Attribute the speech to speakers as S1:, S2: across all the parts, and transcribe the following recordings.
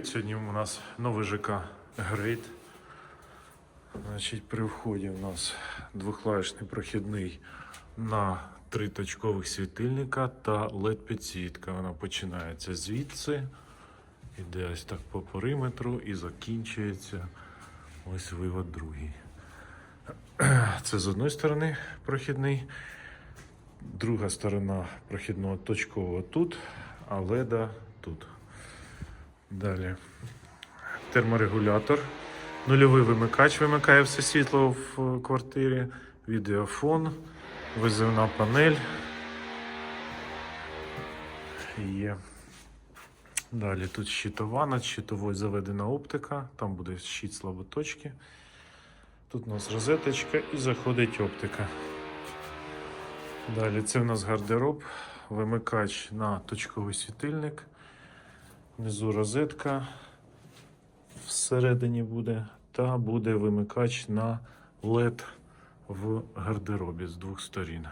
S1: Сьогодні у нас новий ЖК Грейт. Значить, при вході у нас двохлавішний прохідний на три точкових світильника та LED підсвітка. Вона починається звідси, іде ось так по периметру і закінчується ось вивод другий. Це з одної сторони прохідний, друга сторона прохідного точкового тут, а леда тут. Далі. Терморегулятор. Нульовий вимикач вимикає все світло в квартирі. Відеофон, визивна панель. Є. Далі тут щитова, над щитовою заведена оптика, там буде щит слаботочки. Тут у нас розеточка і заходить оптика. Далі це у нас гардероб, вимикач на точковий світильник. Внизу розетка всередині буде, та буде вимикач на LED в гардеробі з двох сторін.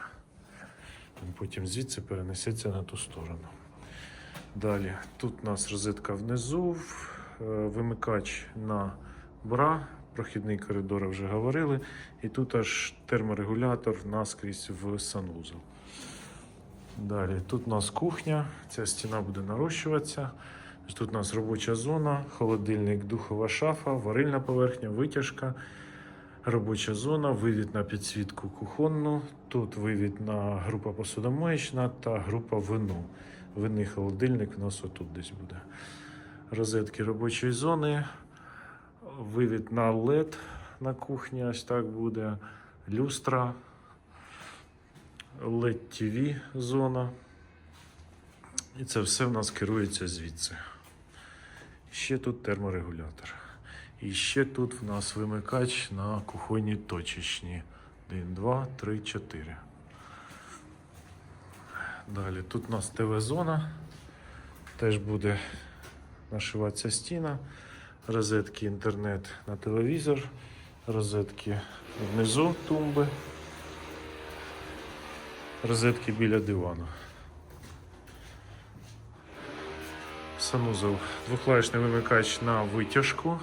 S1: Він Потім звідси перенесеться на ту сторону. Далі тут у нас розетка внизу, е, вимикач на бра, прохідний коридор вже говорили. І тут аж терморегулятор наскрізь в санвузол. Далі тут у нас кухня, ця стіна буде нарощуватися. Тут у нас робоча зона, холодильник, духова шафа, варильна поверхня, витяжка, робоча зона, вивід на підсвітку кухонну. Тут вивід на група посудомоєчна та група вину. Винний холодильник у нас отут десь буде. Розетки робочої зони, вивід на LED на кухні, ось так буде. Люстра, LED TV зона. І це все в нас керується звідси. Ще тут терморегулятор. І ще тут в нас вимикач на кухонні точечні. 1, 2, 3, 4. Далі тут у нас ТВ-зона. Теж буде нашиватися стіна. Розетки інтернет на телевізор. Розетки внизу тумби. Розетки біля дивану. Санузел. Двохлавішний вимикач на витяжку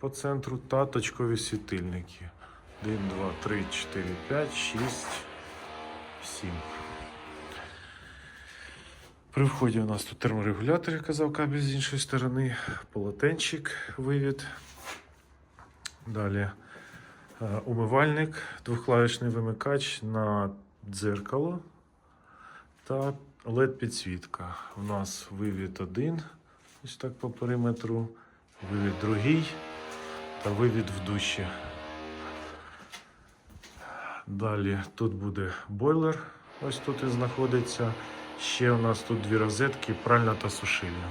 S1: по центру та точкові світильники. 1, 2, 3, 4, 5, 6, 7. При вході у нас тут терморегулятор, як казав кабель з іншої сторони, полотенчик, вивід. Далі е, умивальник, двохклавішний вимикач на дзеркало та LED підсвітка. У нас вивід один, ось так по периметру, вивід другий та вивід в душі. Далі тут буде бойлер, ось тут і знаходиться. Ще у нас тут дві розетки, пральна та сушильня.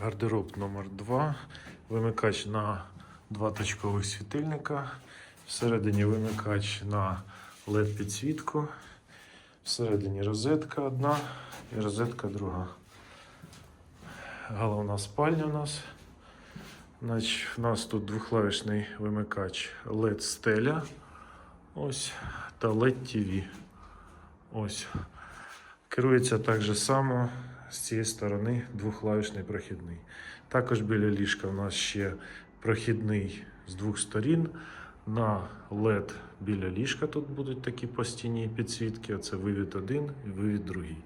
S1: Гардероб номер 2 Вимикач на два точкових світильника. Всередині вимикач на LED підсвітку. Всередині розетка одна і розетка друга. Головна спальня у нас. Значить, у нас тут двохклавішний вимикач LED стеля. Ось. Та LED TV. Ось. Керується так же само з цієї сторони двохклавішний прохідний. Також біля ліжка у нас ще прохідний з двох сторін. На LED біля ліжка тут будуть такі по стіні підсвітки. Це вивід один і вивід другий.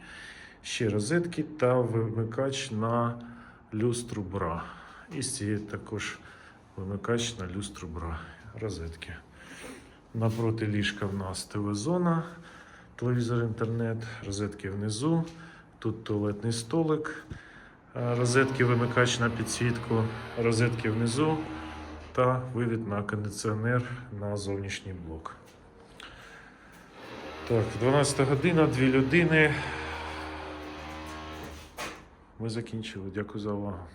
S1: Ще розетки та вимикач на люстру бра. І з цієї також вимикач на люстру бра. Розетки. Напроти ліжка в нас ТВ-зона, телевізор, інтернет, розетки внизу. Тут туалетний столик, розетки вимикач на підсвітку, розетки внизу та вивід на кондиціонер на зовнішній блок. Так, 12 година, дві людини. Ми закінчили. Дякую за увагу.